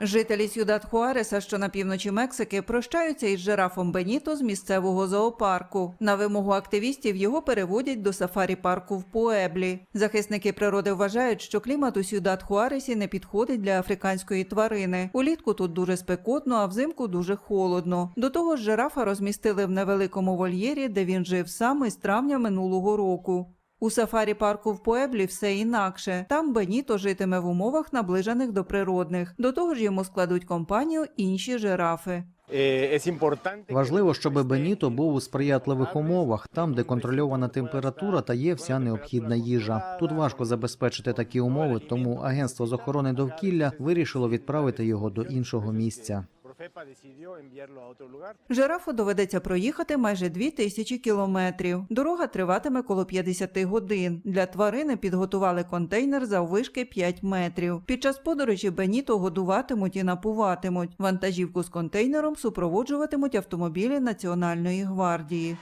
Жителі Сюдат Хуареса, що на півночі Мексики, прощаються із жирафом Беніто з місцевого зоопарку. На вимогу активістів його переводять до сафарі-парку в Пуеблі. Захисники природи вважають, що клімат у Сюдат Хуаресі не підходить для африканської тварини. Улітку тут дуже спекотно, а взимку дуже холодно. До того ж, жирафа розмістили в невеликому вольєрі, де він жив сам із травня минулого року. У сафарі парку в Пуеблі все інакше. Там Беніто житиме в умовах, наближених до природних. До того ж йому складуть компанію інші жирафи. Важливо, щоб Беніто був у сприятливих умовах, там, де контрольована температура та є вся необхідна їжа. Тут важко забезпечити такі умови, тому агентство з охорони довкілля вирішило відправити його до іншого місця. Жирафу доведеться проїхати майже дві тисячі кілометрів. Дорога триватиме коло 50 годин. Для тварини підготували контейнер заввишки 5 метрів. Під час подорожі Беніто годуватимуть і напуватимуть. Вантажівку з контейнером супроводжуватимуть автомобілі Національної гвардії.